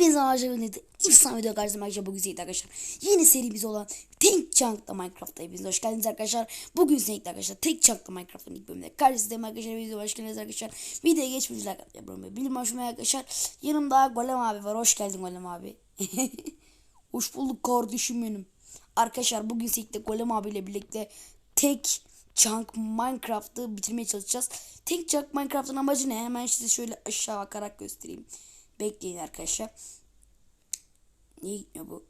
Hepinize arkadaşlar birlikte İfsan video karşısında arkadaşlar bugün sizlerle arkadaşlar yeni serimiz olan Tek Chunk'la Minecraft'ta hepiniz hoş geldiniz arkadaşlar. Bugün sizlerle arkadaşlar Tek Chunk'la Minecraft'ın ilk bölümünde karşınızdayım arkadaşlar. Video hoş geldiniz arkadaşlar. Videoya like yapıyorum ve bildirim açmayı arkadaşlar. Yanımda Golem abi var. Hoş geldin Golem abi. hoş bulduk kardeşim benim. Arkadaşlar bugün sizlerle Golem abiyle birlikte Tek Chunk Minecraft'ı bitirmeye çalışacağız. Tek Chunk Minecraft'ın amacı ne? Hemen size şöyle aşağı bakarak göstereyim. Bekleyin arkadaşlar. Niye gitmiyor bu?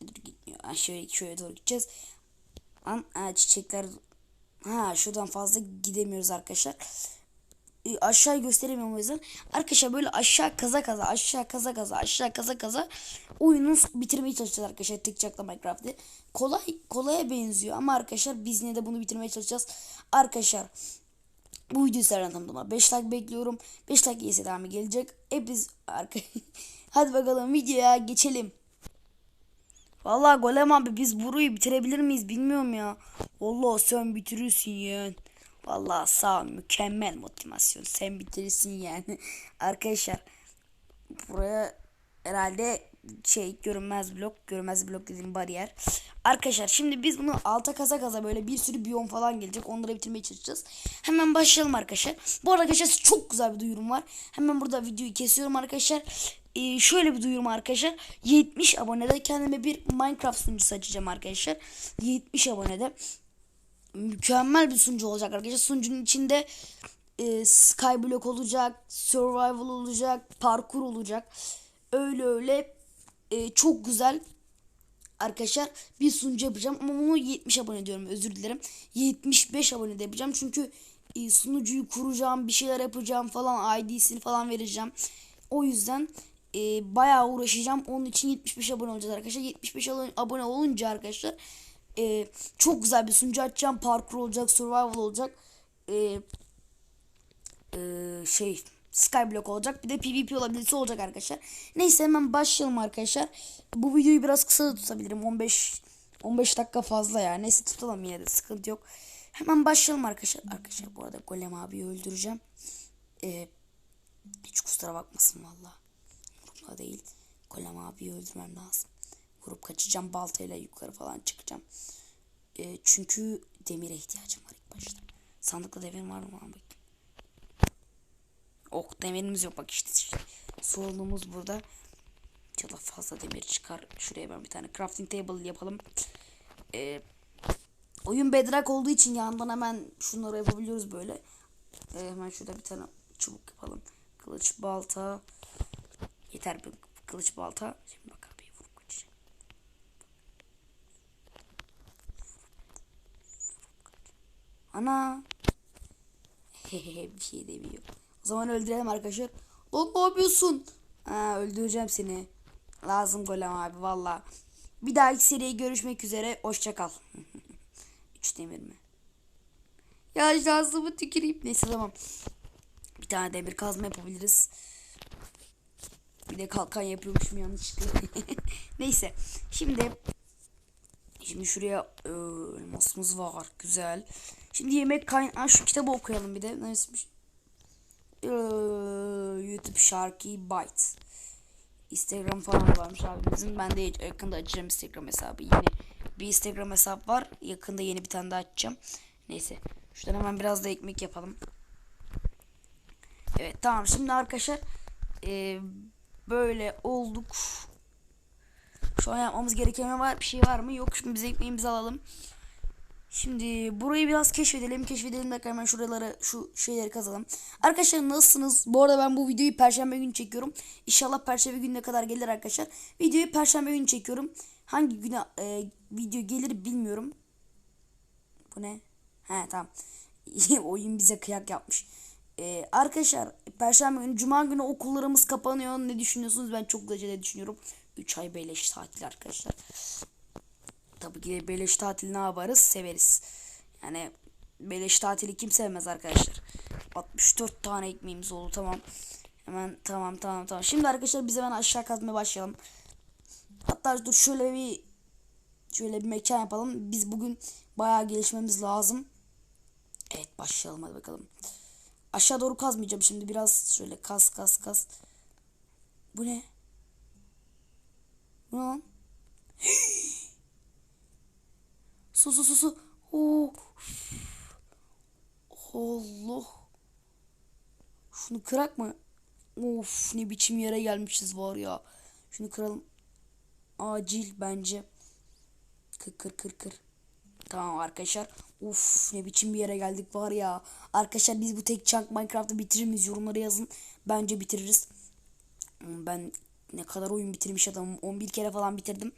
Dur gitmiyor. Ha, şöyle, doğru gideceğiz. An, çiçekler ha şuradan fazla gidemiyoruz arkadaşlar. E, aşağı gösteremiyorum o yüzden. Arkadaşlar böyle aşağı kaza kaza aşağı kaza kaza aşağı kaza kaza oyunu bitirmeye çalışacağız arkadaşlar tıkçakla Minecraft'ı. Kolay kolaya benziyor ama arkadaşlar biz yine de bunu bitirmeye çalışacağız. Arkadaşlar bu videoyu sizlerden tanıdığıma 5 like bekliyorum. 5 like ise devamı gelecek. Hepiniz arka... Hadi bakalım videoya geçelim. Vallahi Golem abi biz burayı bitirebilir miyiz bilmiyorum ya. Vallahi sen bitirirsin yani. Vallahi sağ ol mükemmel motivasyon. Sen bitirirsin yani. Arkadaşlar buraya herhalde şey görünmez blok görünmez blok dediğim bariyer. Arkadaşlar şimdi biz bunu alta kaza kaza böyle bir sürü biyom falan gelecek. Onları bitirmeye çalışacağız. Hemen başlayalım arkadaşlar. Bu arada arkadaşlar çok güzel bir duyurum var. Hemen burada videoyu kesiyorum arkadaşlar. Ee, şöyle bir duyurum arkadaşlar. 70 abonede kendime bir Minecraft sunucusu açacağım arkadaşlar. 70 abonede mükemmel bir sunucu olacak arkadaşlar. Sunucunun içinde e, Skyblock olacak, Survival olacak, parkur olacak. Öyle öyle e, çok güzel arkadaşlar bir sunucu yapacağım ama bunu 70 abone diyorum özür dilerim. 75 abone de yapacağım çünkü e, sunucuyu kuracağım, bir şeyler yapacağım falan, ID'sini falan vereceğim. O yüzden e, bayağı uğraşacağım. Onun için 75 abone olacağız arkadaşlar. 75 abone olunca arkadaşlar e, çok güzel bir sunucu açacağım. Parkur olacak, survival olacak. E, e, şey Skyblock olacak. Bir de PvP olabilirse olacak arkadaşlar. Neyse hemen başlayalım arkadaşlar. Bu videoyu biraz kısa da tutabilirim. 15 15 dakika fazla ya. Neyse tutalım yine de sıkıntı yok. Hemen başlayalım arkadaşlar. Arkadaşlar bu arada Golem abiyi öldüreceğim. Ee, hiç kusura bakmasın valla. Umurumda değil. Golem abiyi öldürmem lazım. Vurup kaçacağım baltayla yukarı falan çıkacağım. Ee, çünkü demire ihtiyacım var ilk başta. Sandıkta demir var mı? Bakayım. Ok demirimiz yok bak işte, işte. sorunumuz burada. İnşallah fazla demir çıkar. Şuraya ben bir tane crafting table yapalım. Ee, oyun bedrock olduğu için yandan hemen şunları yapabiliyoruz böyle. Ee, hemen şurada bir tane çubuk yapalım. Kılıç balta. Yeter bir kılıç balta. Şimdi bak. Ana. bir şey demiyor. O zaman öldürelim arkadaşlar. Lan ne yapıyorsun? Ha, öldüreceğim seni. Lazım golem abi valla. Bir dahaki seriye görüşmek üzere. Hoşça kal. 3 demir mi? Ya şansımı tüküreyim. Neyse tamam. Bir tane demir kazma yapabiliriz. Bir de kalkan yapıyormuşum yanlışlıkla. Neyse. Şimdi Şimdi şuraya e, elmasımız var. Güzel. Şimdi yemek kaynağı şu kitabı okuyalım bir de. Neyse. Ee, YouTube şarkı Byte. Instagram falan varmış abimizin. Ben de yakında açacağım Instagram hesabı. Yeni bir Instagram hesap var. Yakında yeni bir tane daha açacağım. Neyse. Şuradan hemen biraz da ekmek yapalım. Evet tamam. Şimdi arkadaşlar e, böyle olduk. Şu an yapmamız gereken var? Bir şey var mı? Yok. Şimdi biz ekmeğimizi alalım. Şimdi burayı biraz keşfedelim. Keşfedelim de hemen şuraları şu şeyleri kazalım. Arkadaşlar nasılsınız? Bu arada ben bu videoyu perşembe günü çekiyorum. İnşallah perşembe gününe kadar gelir arkadaşlar. Videoyu perşembe günü çekiyorum. Hangi güne e, video gelir bilmiyorum. Bu ne? He tamam. Oyun bize kıyak yapmış. Ee, arkadaşlar perşembe günü cuma günü okullarımız kapanıyor. Ne düşünüyorsunuz? Ben çok derecede düşünüyorum. 3 ay beleş tatil arkadaşlar. Tabii ki de beleş tatil ne yaparız? Severiz. Yani beleş tatili kim sevmez arkadaşlar. 64 tane ekmeğimiz oldu tamam. Hemen tamam tamam tamam. Şimdi arkadaşlar biz hemen aşağı kazmaya başlayalım. Hatta dur şöyle bir şöyle bir mekan yapalım. Biz bugün bayağı gelişmemiz lazım. Evet başlayalım hadi bakalım. Aşağı doğru kazmayacağım şimdi biraz şöyle kas kas kas. Bu ne? Bu ne lan? su su su su. Oo. Allah. Şunu kırak mı? Of ne biçim yere gelmişiz var ya. Şunu kıralım. Acil bence. Kır kır kır kır. Tamam arkadaşlar. Uf ne biçim bir yere geldik var ya. Arkadaşlar biz bu tek chunk Minecraft'ı bitirir miyiz? Yorumlara yazın. Bence bitiririz. Ben ne kadar oyun bitirmiş adamım. 11 kere falan bitirdim.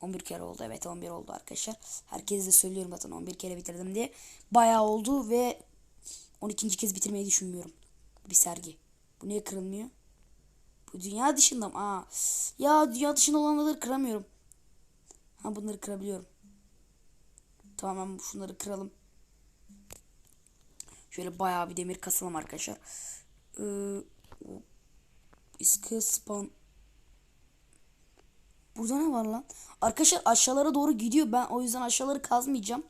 11 kere oldu evet 11 oldu arkadaşlar. Herkese de söylüyorum zaten 11 kere bitirdim diye. Bayağı oldu ve 12. kez bitirmeyi düşünmüyorum. Bir sergi. Bu niye kırılmıyor? Bu dünya dışında mı? Aa. Ya dünya dışında olanları kıramıyorum. Ha bunları kırabiliyorum. Tamam şunları kıralım. Şöyle bayağı bir demir kasalım arkadaşlar. Ee, spawn. Burada ne var lan? Arkadaşlar aşağılara doğru gidiyor. Ben o yüzden aşağıları kazmayacağım.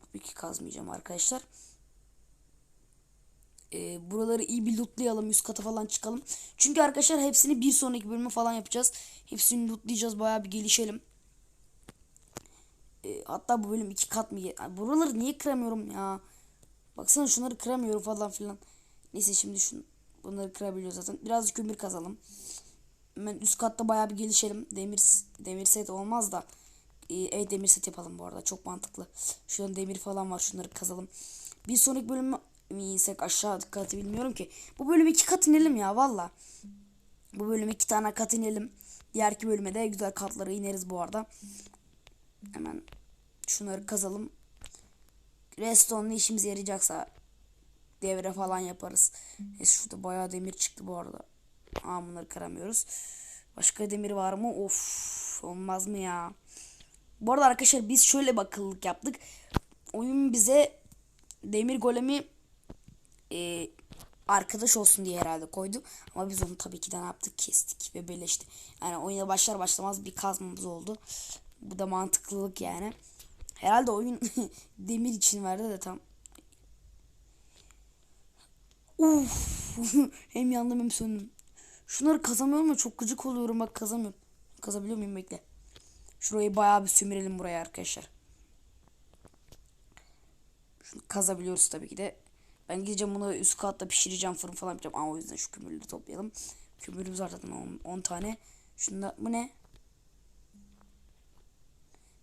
Tabii ki kazmayacağım arkadaşlar. Ee, buraları iyi bir lootlayalım. Üst kata falan çıkalım. Çünkü arkadaşlar hepsini bir sonraki bölümü falan yapacağız. Hepsini lootlayacağız. Bayağı bir gelişelim. Ee, hatta bu bölüm iki kat mı? Buraları niye kıramıyorum ya? Baksana şunları kıramıyorum falan filan. Neyse şimdi şun bunları kırabiliyoruz zaten. Birazcık kömür kazalım. Hemen üst katta bayağı bir gelişelim. Demir demir set olmaz da. Ee, evet demir set yapalım bu arada. Çok mantıklı. Şuradan demir falan var. Şunları kazalım. Bir sonraki bölüm insek aşağı katı bilmiyorum ki. Bu bölüm iki kat inelim ya valla. Bu bölüm iki tane kat inelim. Diğer iki bölüme de güzel katları ineriz bu arada. Hemen şunları kazalım. Redstone'la işimize yarayacaksa devre falan yaparız. E şurada bayağı demir çıktı bu arada. Aa bunları kıramıyoruz. Başka demir var mı? Of olmaz mı ya? Bu arada arkadaşlar biz şöyle bakıllık yaptık. Oyun bize demir golemi e, arkadaş olsun diye herhalde koydu. Ama biz onu tabii ki de ne yaptık? Kestik ve birleşti. Yani oyuna başlar başlamaz bir kazmamız oldu. Bu da mantıklılık yani. Herhalde oyun demir için verdi de tam. Uf, hem yandım hem söndüm. Şunları kazamıyorum ama çok gıcık oluyorum bak kazamıyorum. Kazabiliyor muyum bekle. Şurayı bayağı bir sömürelim buraya arkadaşlar. Şunu kazabiliyoruz tabii ki de. Ben gideceğim bunu üst katta pişireceğim fırın falan yapacağım. Ama o yüzden şu kömürleri toplayalım. Kömürümüz var zaten 10 tane. Şunda bu ne?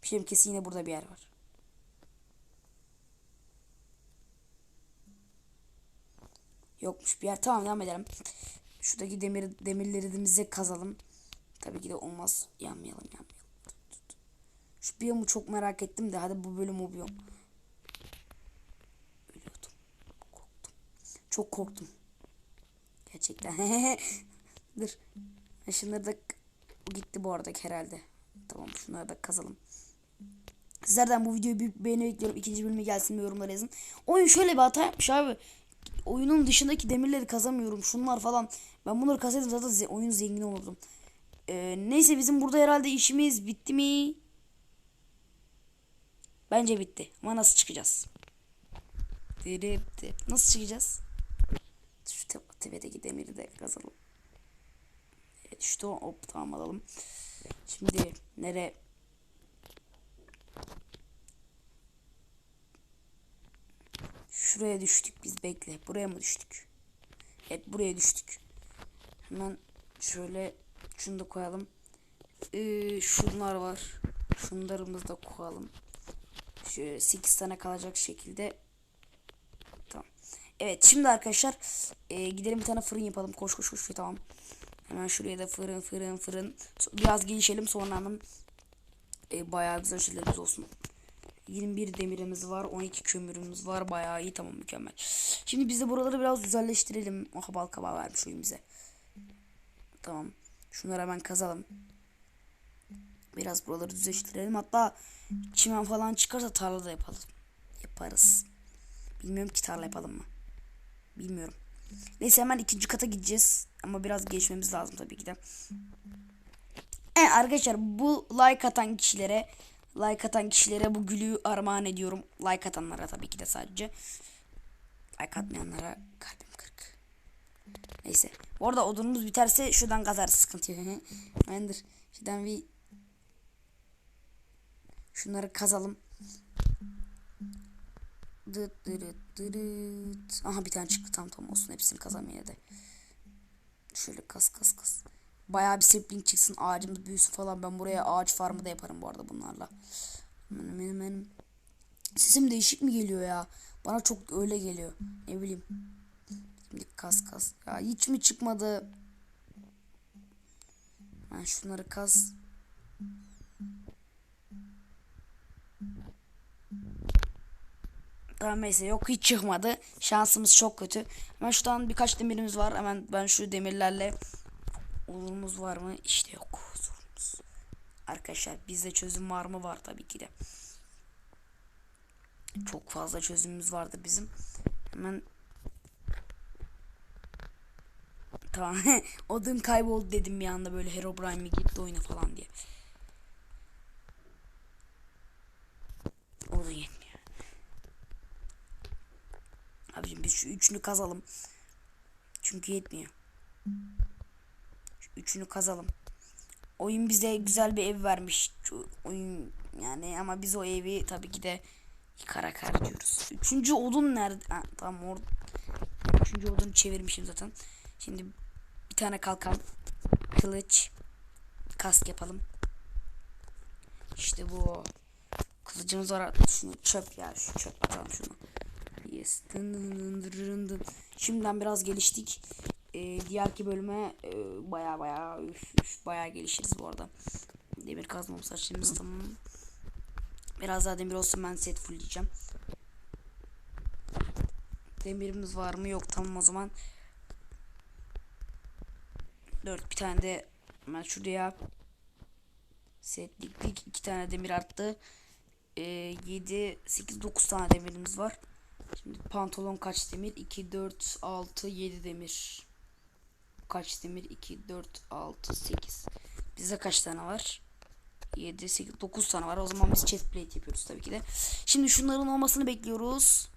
Pişirim kesin yine burada bir yer var. Yokmuş bir yer. Tamam devam edelim. Şuradaki demir demirlerimizi kazalım. Tabii ki de olmaz. Yanmayalım yanmayalım. Şu biyomu çok merak ettim de hadi bu bölüm o biyom. Ölüyordum. Korktum. Çok korktum. Gerçekten. Dur. Şunları da gitti bu arada herhalde. Tamam şunları da kazalım. Sizlerden bu videoyu bir beğeni bekliyorum. İkinci bölümü gelsin mi yorumlara yazın. Oyun şöyle bir hata yapmış abi. Oyunun dışındaki demirleri kazamıyorum. Şunlar falan. Ben bunları kazsaydım zaten oyun zengin olurdum. Ee, neyse bizim burada herhalde işimiz bitti mi? Bence bitti. Ama nasıl çıkacağız? Nasıl çıkacağız? Şu te- tepedeki demiri de kazalım. Evet, o hop tamam alalım. Şimdi nere? Şuraya düştük biz bekle. Buraya mı düştük? Evet buraya düştük. Hemen şöyle şunu da koyalım. Ee, şunlar var. Şunlarımızı da koyalım. Şöyle 8 tane kalacak şekilde. Tamam. Evet şimdi arkadaşlar e, gidelim bir tane fırın yapalım. Koş koş koş tamam. Hemen şuraya da fırın fırın fırın. Biraz gelişelim sonra hemen e, bayağı güzel şeylerimiz olsun. 21 demirimiz var. 12 kömürümüz var. Bayağı iyi tamam mükemmel. Şimdi biz de buraları biraz güzelleştirelim. Aha bal kabağı vermiş oyun. Tamam. Şunları hemen kazalım. Biraz buraları düzleştirelim. Hatta çimen falan çıkarsa tarla da yapalım. Yaparız. Bilmiyorum ki tarla yapalım mı? Bilmiyorum. Neyse hemen ikinci kata gideceğiz. Ama biraz geçmemiz lazım tabii ki de. Evet arkadaşlar bu like atan kişilere like atan kişilere bu gülü armağan ediyorum. Like atanlara tabii ki de sadece. Like atmayanlara kalbim kırık. Neyse. Bu arada odunumuz biterse şuradan kazarız sıkıntı yok. Bendir. Şuradan bir şunları kazalım. Dıt dırıt dırıt. Aha bir tane çıktı tam tam olsun hepsini kazalım yine. Şöyle kas kas kas. Bayağı bir sapling çıksın ağacımız büyüsün falan. Ben buraya ağaç farmı da yaparım bu arada bunlarla. Hemen hemen hemen. Sesim değişik mi geliyor ya? Bana çok öyle geliyor. Ne bileyim. Şimdi kas kas. Ya hiç mi çıkmadı? Ben şunları kas. Tamam neyse yok hiç çıkmadı. Şansımız çok kötü. Hemen şuradan birkaç demirimiz var. Hemen ben şu demirlerle olurumuz var mı? İşte yok. Sorunuz. Arkadaşlar bizde çözüm var mı? Var tabii ki de. Çok fazla çözümümüz vardı bizim. Hemen Tamam. Odun kayboldu dedim bir anda böyle Herobrine mi gitti oyuna falan diye. Odun yetmiyor. Abicim biz şu üçünü kazalım. Çünkü yetmiyor. Üçünü kazalım. Oyun bize güzel bir ev vermiş. Oyun yani ama biz o evi tabii ki de yıkarak harcıyoruz. Üçüncü odun nerede? Ha, tamam orada. Üçüncü odunu çevirmişim zaten. Şimdi bir tane kalkan, kılıç, kask yapalım. İşte bu. Kılıcımız var. Şunu çöp ya. Şu çöp atalım şunu. Yes. Dın dın dın dın dın. Şimdiden biraz geliştik. Ee, diğerki bölüme e, baya baya baya gelişiriz bu arada. Demir kazmamız saçlarımız tamam. Biraz daha demir olsun ben set fullleyeceğim. Demirimiz var mı? Yok tamam o zaman. 4 bir tane de hemen şuraya setliklik iki tane demir arttı. Ee, 7 8 9 tane demirimiz var. Şimdi pantolon kaç demir? 2 4 6 7 demir. Kaç demir? 2 4 6 8. Bizde kaç tane var? 7 8 9 tane var. O zaman biz chest plate yapıyoruz tabii ki de. Şimdi şunların olmasını bekliyoruz.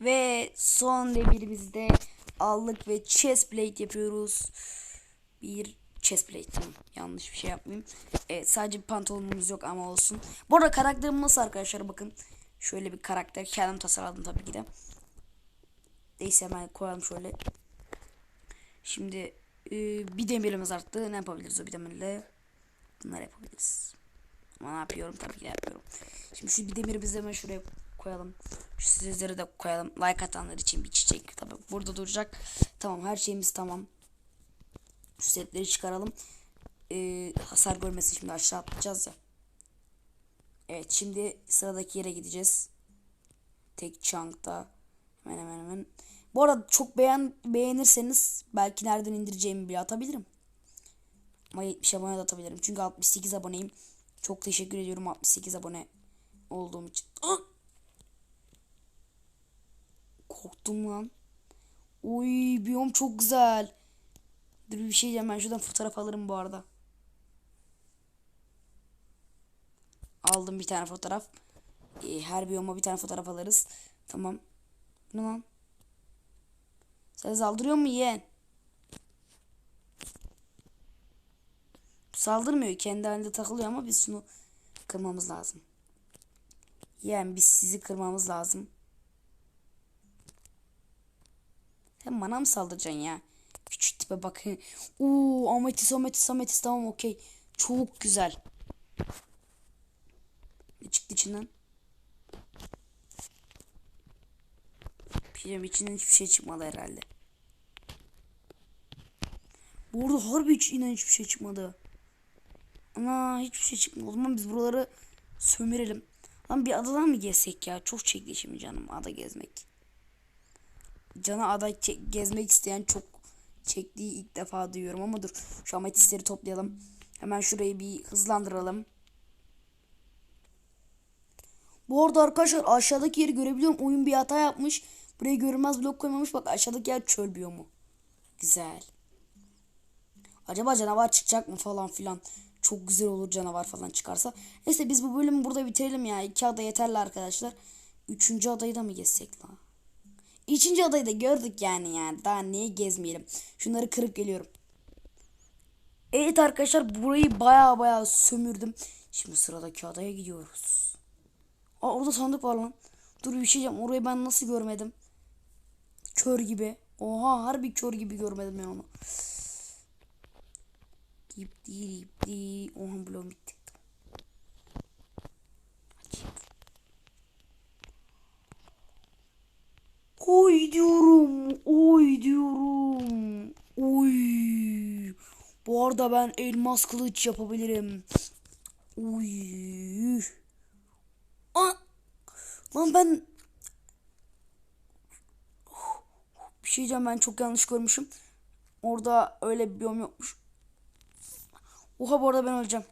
Ve son demirimizde aldık ve chest plate yapıyoruz. Bir chest plate. Yanlış bir şey yapmayayım. Evet sadece bir pantolonumuz yok ama olsun. Bu arada karakterim nasıl arkadaşlar bakın. Şöyle bir karakter kendim tasarladım tabii ki de. Neyse hemen koyalım şöyle. Şimdi e, bir demirimiz arttı. Ne yapabiliriz o bir demirle? Bunları yapabiliriz. Ama ne yapıyorum tabii ki de yapıyorum. Şimdi şu bir demirimizi hemen şuraya koyalım. Şu sizleri de koyalım. Like atanlar için bir çiçek tabii burada duracak. Tamam her şeyimiz tamam. Şu setleri çıkaralım. Ee, hasar görmesin şimdi aşağı atlayacağız ya. Evet şimdi sıradaki yere gideceğiz. Tek chunk'ta. Hemen hemen hemen. Bu arada çok beğen beğenirseniz belki nereden indireceğimi bile atabilirim. Ama 70 abone de atabilirim. Çünkü 68 aboneyim. Çok teşekkür ediyorum 68 abone olduğum için. Ah! Korktum lan. Oy biyom çok güzel. Dur bir şey diyeceğim ben şuradan fotoğraf alırım bu arada. Aldım bir tane fotoğraf. Ee, her biyoma bir tane fotoğraf alırız. Tamam. Ne lan? Sen saldırıyor mu yeğen? Saldırmıyor. Kendi halinde takılıyor ama biz şunu kırmamız lazım. Yani biz sizi kırmamız lazım. Sen bana mı saldıracaksın ya? Küçük tipe bak. Uuu ametis ametis ametis tamam okey. Çok güzel. Ne çıktı içinden? Bilmiyorum içinden hiçbir şey çıkmadı herhalde. Bu arada harbi içinden hiçbir şey çıkmadı. Ana hiçbir şey çıkmadı. O zaman biz buraları sömürelim. Lan bir adadan mı gezsek ya? Çok çekti şimdi canım ada gezmek. Cana ada gezmek isteyen çok çektiği ilk defa duyuyorum ama dur şu ametistleri toplayalım. Hemen şurayı bir hızlandıralım. Bu arada arkadaşlar aşağıdaki yeri görebiliyorum. Oyun bir hata yapmış. Buraya görünmez blok koymamış. Bak aşağıdaki yer çöl biyomu. Güzel. Acaba canavar çıkacak mı falan filan. Çok güzel olur canavar falan çıkarsa. Neyse biz bu bölümü burada bitirelim ya. İki ada yeterli arkadaşlar. Üçüncü adayı da mı geçsek la? Üçüncü odayı da gördük yani yani. Daha niye gezmeyelim. Şunları kırıp geliyorum. Evet arkadaşlar burayı baya baya sömürdüm. Şimdi sıradaki adaya gidiyoruz. Aa orada sandık var lan. Dur bir şey diyeceğim. Orayı ben nasıl görmedim? Kör gibi. Oha harbi kör gibi görmedim ben onu. Dip dip dip. Oha bloğum bitti. Oy diyorum. Oy diyorum. Oy. Bu arada ben elmas kılıç yapabilirim. Oy. Aa. Lan ben bir şey diyeceğim ben çok yanlış görmüşüm. Orada öyle bir biyom yokmuş. Oha bu arada ben öleceğim.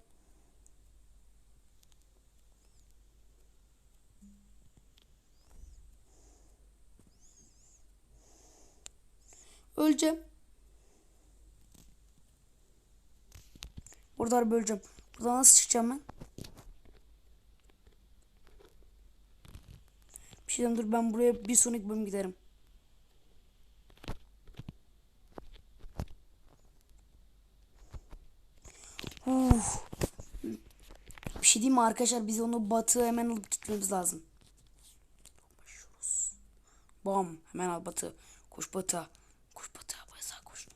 Öleceğim. Burada harbi öleceğim. Buradan nasıl çıkacağım ben? Bir şey diyeyim, dur ben buraya bir sonraki bölüm giderim. Uf. Bir şey diyeyim mi arkadaşlar biz onu batığa hemen alıp gitmemiz lazım. Bam hemen al batı. Koş batığa. Koş batığa batığa koş.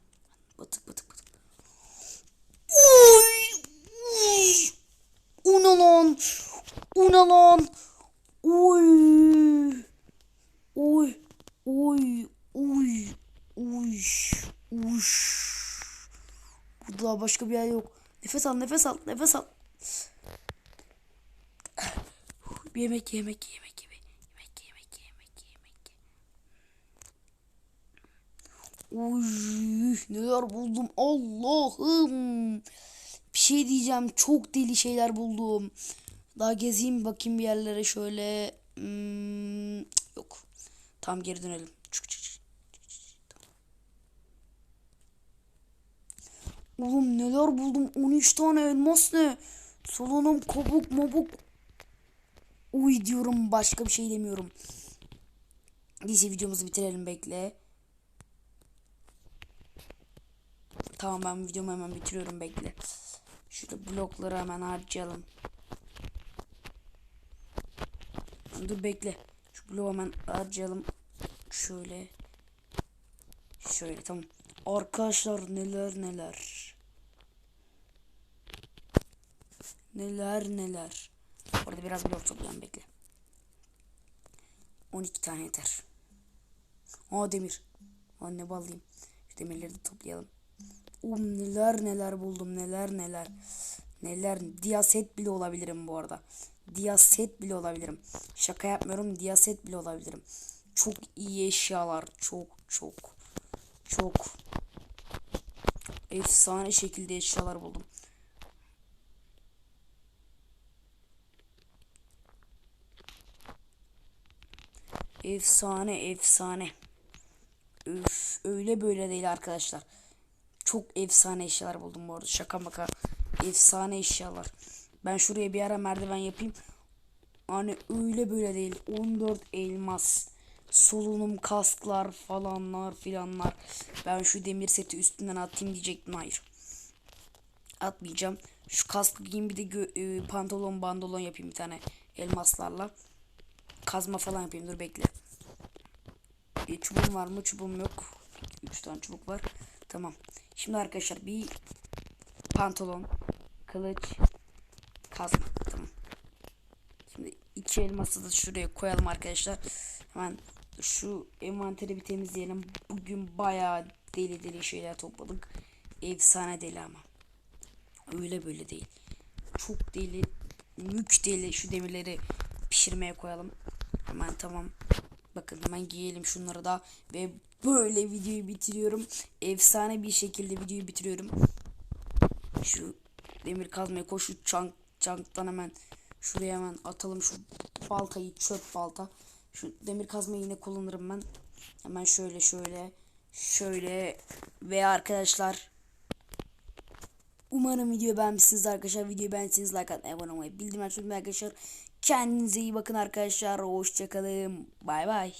Batık batık batık. Oy! Uy! Una lan. Una lan. Oy. Oy. Oy. Oy. Uy. Uş. Burada başka bir yer yok. Nefes al, nefes al, nefes al. Yemek, yemek, yemek, yemek, yemek, yemek, yemek, yemek. Uy, neler buldum Allah'ım. Bir şey diyeceğim, çok deli şeyler buldum. Daha gezeyim bakayım bir yerlere şöyle. Hmm, yok. Tam geri dönelim. Oğlum neler buldum? 13 tane elmas ne? Solunum kabuk mabuk. Uy diyorum başka bir şey demiyorum. Neyse videomuzu bitirelim bekle. Tamam ben videomu hemen bitiriyorum bekle. Şurada blokları hemen harcayalım. Dur bekle. Şu bloğu hemen harcayalım. Şöyle. Şöyle tamam. Arkadaşlar neler neler. Neler neler. Orada biraz blok toplayalım bekle. 12 tane yeter. Aa demir. Aa ne ballıyım. Şu demirleri de toplayalım. Um neler neler buldum neler neler. Neler diyaset bile olabilirim bu arada. Diyaset bile olabilirim. Şaka yapmıyorum diyaset bile olabilirim. Çok iyi eşyalar. Çok çok çok efsane şekilde eşyalar buldum. Efsane efsane. Üf, öyle böyle değil arkadaşlar. Çok efsane eşyalar buldum bu arada. Şaka maka. Efsane eşyalar. Ben şuraya bir ara merdiven yapayım. Hani öyle böyle değil. 14 elmas. Solunum kasklar falanlar filanlar. Ben şu demir seti üstünden atayım diyecektim. Hayır. Atmayacağım. Şu kaskı giyeyim bir de e, pantolon bandolon yapayım bir tane elmaslarla. Kazma falan yapayım. Dur bekle. E, çubuğum var mı? Çubuğum yok. 3 tane çubuk var. Tamam. Şimdi arkadaşlar bir pantolon, kılıç, kazma. Tamam. Şimdi iki elması da şuraya koyalım arkadaşlar. Hemen şu envanteri bir temizleyelim. Bugün bayağı deli deli şeyler topladık. Efsane deli ama. Öyle böyle değil. Çok deli, mük deli şu demirleri pişirmeye koyalım. Hemen tamam. Bakın hemen giyelim şunları da ve böyle videoyu bitiriyorum. Efsane bir şekilde videoyu bitiriyorum. Şu demir kazmaya koş şu çank çanktan hemen şuraya hemen atalım şu baltayı çöp balta. Şu demir kazmayı yine kullanırım ben. Hemen şöyle şöyle şöyle ve arkadaşlar Umarım video beğenmişsiniz arkadaşlar. Videoyu beğendiyseniz like atmayı, abone olmayı, bildirim açmayı arkadaşlar. Kendinize iyi bakın arkadaşlar. Hoşçakalın. Bay bay.